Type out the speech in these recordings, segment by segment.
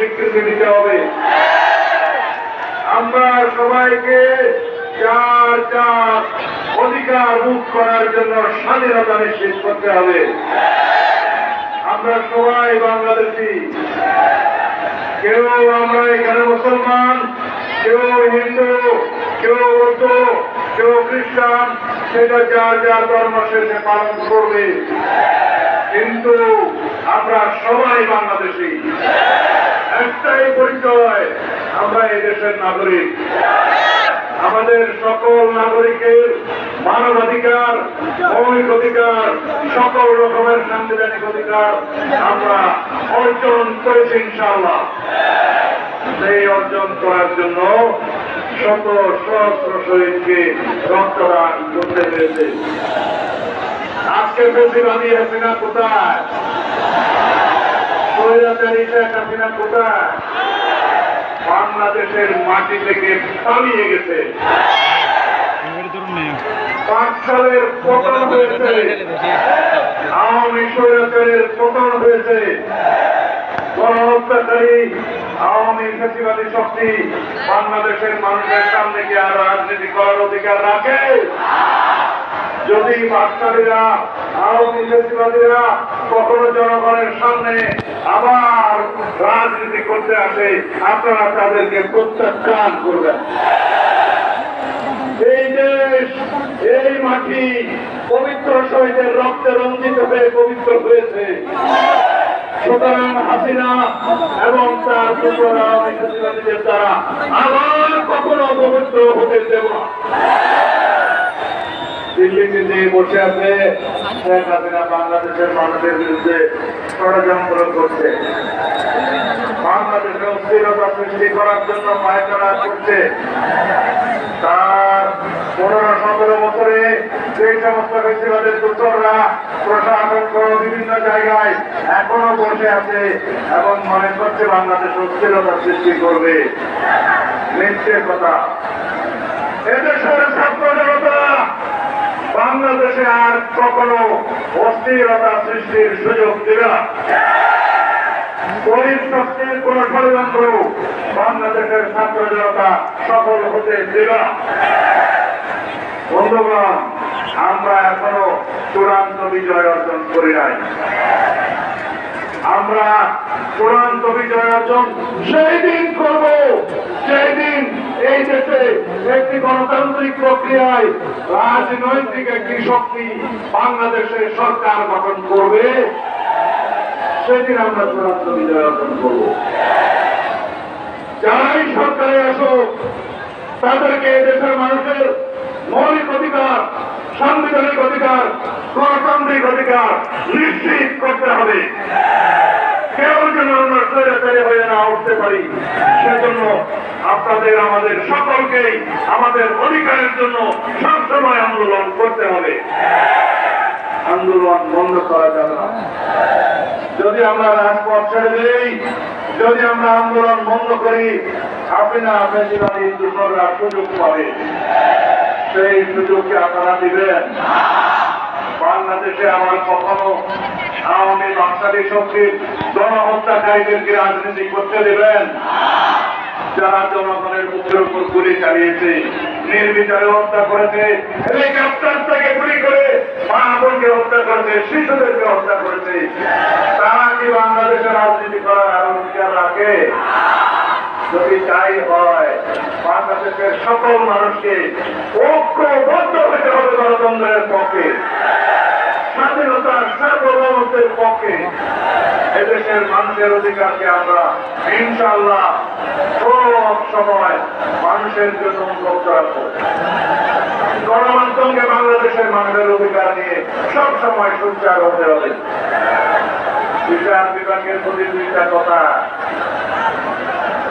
স্বীকৃতি দিতে হবে। আমরা সবাইকে যার যার অধিকার মুখ করার জন্য স্বাধীনতা নিশ্চিত করতে হবে। আমরা সবাই বাংলাদেশি। কেউ আমরা এখানে মুসলমান, কেউ হিন্দু, কেউ বৌদ্ধ, কেউ খ্রিস্টান, সেটা যার যার ধর্ম শেষে পালন করবে। কিন্তু আমরা সবাই বাংলাদেশি। একটাই পরিচয়, আমরা এই দেশের নাগরিক। আমাদের সকল নাগরিকের মানবাধিকার মৌলিক অধিকার, সকল রকমের সাংবিধানিক অধিকার আমরা অর্জন করেছি ইনশাআল্লাহ। সেই অর্জন করার জন্য শত সহস্র শহীদকে রক্তদান করতে হয়েছে। আজকে বেশি বেশিরভাগই হাসিনা কোথায়? স্বৈরাচারী শেখ হাসিনা বাংলাদেশের মাটি থেকে পালিয়ে গেছে। পাঁচ সালের পতন হয়েছে। আওয়ামী স্বৈরাচারের পতন হয়েছে। গণহত্যাকারী, আওয়ামী ফেসিবাদী শক্তি বাংলাদেশের মানুষের সামনে কি আর রাজনীতি করার অধিকার রাখে। যদি বাচ্চারা আওয়ামী ফেসিবাদীরা কখনো জনগণের সামনে আবার রাজনীতি করতে আসে, আপনারা তাদেরকে প্রত্যাখ্যান করবেন। এই দেশ, এই মাটি পবিত্র শহীদের রক্তে রঞ্জিত হয়ে পবিত্র হয়েছে। সুতরাং হাসিনা এবং তার দ্বারা আবার কখনো পবিত্র হতে দেব না। বাংলাদেশের করছে। বাংলাদেশে অস্থিরতা সৃষ্টি করার জন্য পায়চারা করছে। তার পনেরো সতেরো বছরে সেই সমস্ত ফেস্টিভ্যালের দূতরা প্রশাসন সহ বিভিন্ন জায়গায় এখনও বসে আছে এবং মনে করছে বাংলাদেশ অস্থিরতা সৃষ্টি করবে। মিথ্যে কথা। এদেশের বাংলাদেশে আর কখনো অস্থিরতা সৃষ্টির সুযোগ দেবে না। গরিব শক্তির কোন ষড়যন্ত্র বাংলাদেশের ছাত্র জনতা সফল হতে দেবে না। বন্ধুগণ, আমরা এখনও চূড়ান্ত বিজয় অর্জন করি নাই। আমরা চূড়ান্ত বিজয় অর্জন সেই দিন করব। একটি গণতান্ত্রিক প্রক্রিয়ায় রাজনৈতিক একটি শক্তি বাংলাদেশের সরকার গঠন করবে, সেদিন আমরা চূড়ান্ত বিজয় অর্জন করব। যারাই সরকারে আসুক, তাদেরকে দেশের মানুষের মৌলিক অধিকার, সাংবিধানিক অধিকার, গণতান্ত্রিক অধিকার নিশ্চিত করতে হবে। কেউ যেন আমরা স্বৈরাচারী হয়ে না উঠতে পারি, সেজন্য আপনাদের, আমাদের সকলকেই আমাদের অধিকারের জন্য সবসময় আন্দোলন করতে হবে। আন্দোলন বন্ধ করা যাবে না। যদি আমরা রাজপথ ছেড়ে দিই, যদি আমরা আন্দোলন বন্ধ করি হাসিনা ফেসিবাদী দুর্গরা সুযোগ পাবে। সেই সুযোগকে আপনারা দিবেন। বাংলাদেশে আমার কখনো আওয়ামী বাংলাদেশ শক্তির গণহত্যাকারীদেরকে রাজনীতি করতে দেবেন। যারা জনগণের মুখের উপর গুলি চালিয়েছে, নির্বিচারে হত্যা করেছে হেলিকপ্টার গুলি করে মা বোনকে হত্যা করেছে, শিশুদেরকে হত্যা করেছে, তারা কি বাংলাদেশে রাজনীতি করার আর অধিকার রাখে? যদি তাই হয়, বাংলাদেশের সকল মানুষকে ঐক্যবদ্ধ হতে হবে গণতন্ত্রের পক্ষে। সার্বভৌমত্বের পক্ষে এদেশের মানুষের অধিকারকে আমরা ইনশাল্লাহ সব সময় মানুষের জন্য উন্মুক্ত রাখব গণমাধ্যমকে বাংলাদেশের মানুষের অধিকার নিয়ে সব সময় সোচ্চার হতে হবে। বিচার বিভাগের প্রতি দুইটা কথা।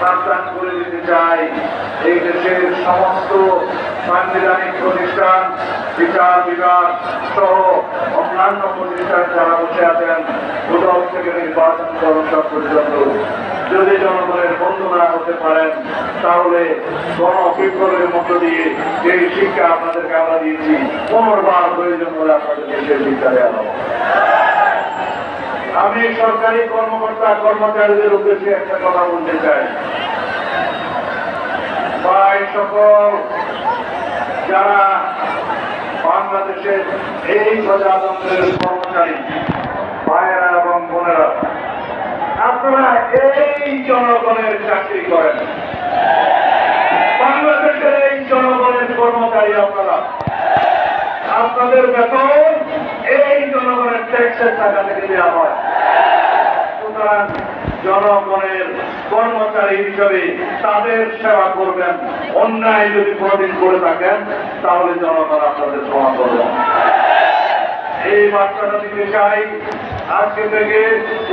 সাবধান করে দিতে চাই। এই দেশের সমস্ত সাংবিধানিক প্রতিষ্ঠান, বিচার বিভাগ সহ অন্যান্য প্রতিষ্ঠান যারা বসে আছেন দুদক থেকে নির্বাচন কমিশন পর্যন্ত যদি জনগণের বন্ধু না হতে পারেন, তাহলে গণ বিপ্লবের মধ্য দিয়ে এই শিক্ষা আপনাদেরকে আমরা দিয়েছি। পুনর্বার প্রয়োজন হলে আপনাদের দেশের বিচারে আনব আমি সরকারি কর্মকর্তা, কর্মচারীদের উদ্দেশ্যে একটা কথা বলতে চাই। এই সকল, যারা বাংলাদেশের এই প্রজাতন্ত্রের কর্মচারী, ভাইয়েরা এবং বোনেরা, আপনারা এই জনগণের চাকরি করেন। বাংলাদেশের এই জনগণের কর্মচারী আপনারা। আপনাদের বেতন এই জনগণের ট্যাক্সের টাকা থেকে দেওয়া হয়। সুতরাং জনগণের কর্মচারী হিসেবে তাদের সেবা করবেন। অন্যায় যদি কোনদিন করে থাকেন, তাহলে জনগণ আপনাদের ক্ষমা করবেন এই বার্তাটা দিতে চাই। আজকে থেকে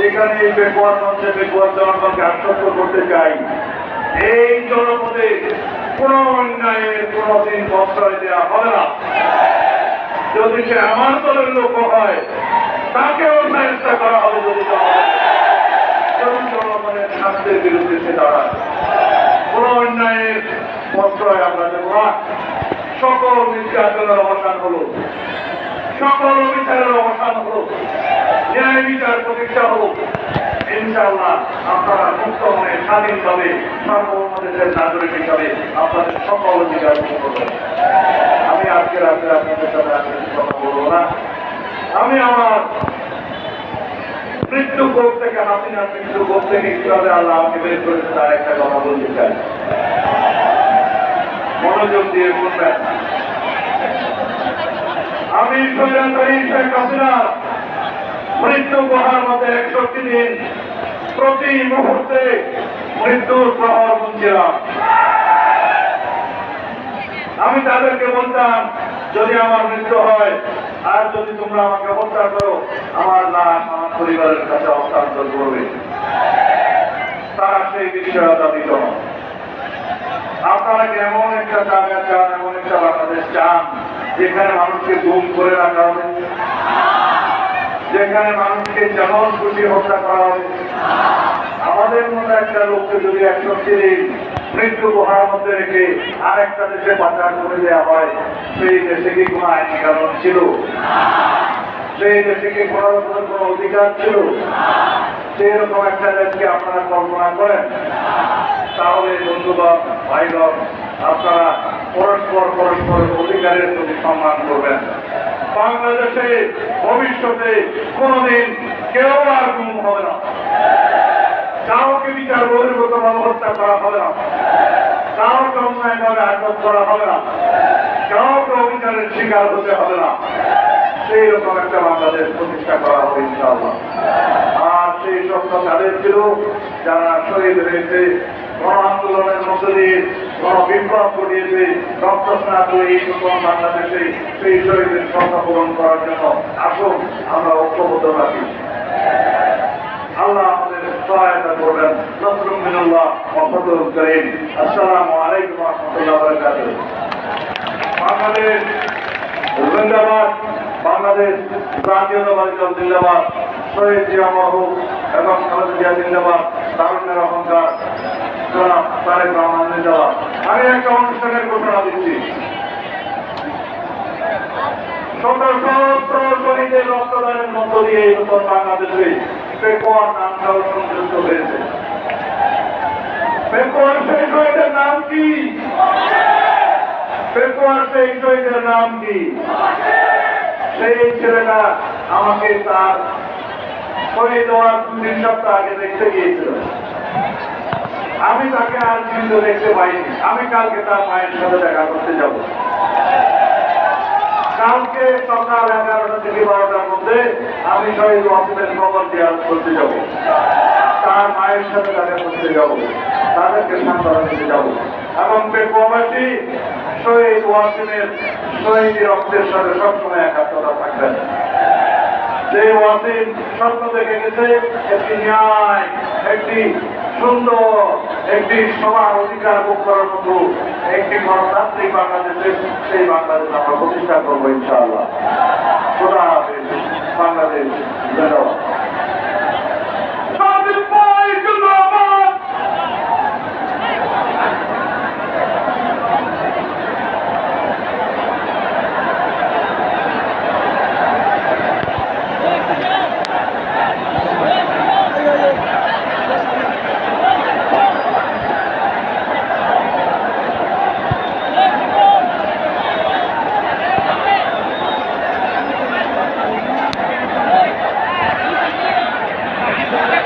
এখানে এই বেকুয়ার মঞ্চে বেকুয়ার জনগণকে আশ্বস্ত করতে চাই। এই জনপদে কোন অন্যায়ের কোনদিন প্রশ্রয় দেওয়া হবে না। যদি সে আমার দলের লোক হয়, তাকেও চেষ্টা করা হবে যদি বিরুদ্ধে সে দাঁড়ায়, কোন অন্যায়ের আমরা দেব সকল নির্যাতনের অবসান হলো। সকল বিচারের অবসান হলো। ন্যায় বিচার প্রতিষ্ঠা হলো। ইনশাআল্লাহ আপনারা মুক্ত মনে, স্বাধীনভাবে নাগরিক হিসাবে আপনাদের সকল অধিকার আজকে রাত্রে আপনাদের সাথে আজকে কথা বলব না, আমি আমার মৃত্যু কোপ থেকে, হাসিনার মৃত্যু কোপ থেকে কীভাবে আল্লাহ আমাকে বের করেছে তার একটা কথা বলতে চাই। মনোযোগ দিয়ে শুনবেন। আমি স্বৈরাচারী শেখ হাসিনা মৃত্যু গুহার মধ্যে একষট্টি দিন প্রতি মুহূর্তে মৃত্যুর প্রহর গুনছিলাম। আমি তাদেরকে বলতাম, যদি আমার মৃত্যু হয়, আর যদি তোমরা আমাকে হত্যা করো, আমার লাশ আমার পরিবারের কাছে হস্তান্তর করবে। তারা সেই নিশ্চয়তা দিত আপনারা এমন একটা জায়গা চান, এমন একটা বাংলাদেশ চান, যেখানে মানুষকে গুম করে রাখা হবে? যেখানে মানুষকে যেমন খুশি হত্যা করা হবে? আমাদের মতো একটা লোককে যদি একষট্টি দিন মৃত্যু গুহার মধ্যে রেখে আর একটা দেশে পাচার করে দেওয়া হয়, সেই দেশে কি কোনো আইন কানুন ছিল? সেই দেশে কি কোনো রকমের কোনো অধিকার ছিল? সেই রকম একটা দেশকে আপনারা কল্পনা করেন? তাহলে বন্ধুবাব ভাইগণ, আপনারা পরস্পর পরস্পরের অধিকারের প্রতি সম্মান করবেন। বাংলাদেশে, ভবিষ্যতে কোনোদিন কেউ আর গুম হবে না। কাউকে বিচার বহির্ভূত ভাবে হত্যা করা হবে না। কাউকে অন্যায়ভাবে আটক করা হবে না। কাউকে অবিচারের শিকার হতে হবে না। সেই রকম একটা বাংলাদেশ প্রতিষ্ঠা করা হবে ইনশাআল্লাহ। আর সেই স্বপ্ন তাদের ছিল যারা শহীদ হয়েছে, গণ আন্দোলনের মধ্য দিয়ে, গণ বিপ্লব ঘটিয়েছে রক্তস্নাত এই নতুন বাংলাদেশে সেই শহীদের সংখ্যা পূরণ করার জন্য আসুন, আমরা ঐক্যবদ্ধ রাখি আল্লাহ সহায়তা করবেন। নসরুম মিনাল্লাহ ওয়া করিম। আসসালামু আলাইকুম রাহমাতুল্লাহি বাংলাদেশ জিন্দাবাদ, বাংলাদেশ দল জিন্দাবাদ। শহীদ জিয়া মাহবুব এবং খালেদা জিয়া জিন্দাবাদ তারুণ্যের অহংকার। তারেক রহমান জিন্দাবাদ। আমি একটা অনুষ্ঠানের ঘোষণা দিচ্ছি। সহস্র শহীদের রক্তদানের মধ্য দিয়ে নতুন বাংলাদেশে পেকোয়ার নামটাও সংযুক্ত হয়েছে। পেকোয়ার শহীদের নাম কি? পেকোয়ার শহীদের নাম কি? সেই ছেলেটা আমাকে তার শহীদ হওয়ার তিন সপ্তাহ আগে দেখতে গিয়েছিল। আমি তাকে আর কিন্তু দেখতে পাইনি। আমি কালকে তার মায়ের সাথে দেখা করতে যাব। কালকে সকাল এগারোটা থেকে বারোটার মধ্যে আমি শহীদ ওয়াসিমের খবর দেওয়ার করতে যাব। তার মায়ের সাথে দেখা করতে যাব। তাদেরকে সান্ত্বনা দিতে যাব। এবং প্রবাসী শহীদ ওয়াসিমের শহীদ রক্তের সাথে সবসময় একাত্মতা থাকবেন। যে ওয়াসিম স্বপ্ন দেখে গেছে, একটি ন্যায়, একটি সুন্দর একটি সবার অধিকার ভোগ করার মতো একটি গণতান্ত্রিক বাংলাদেশের সেই বাংলাদেশ আমরা প্রতিষ্ঠা করব ইনশাআল্লাহ। বাংলাদেশ? ধন্যবাদ।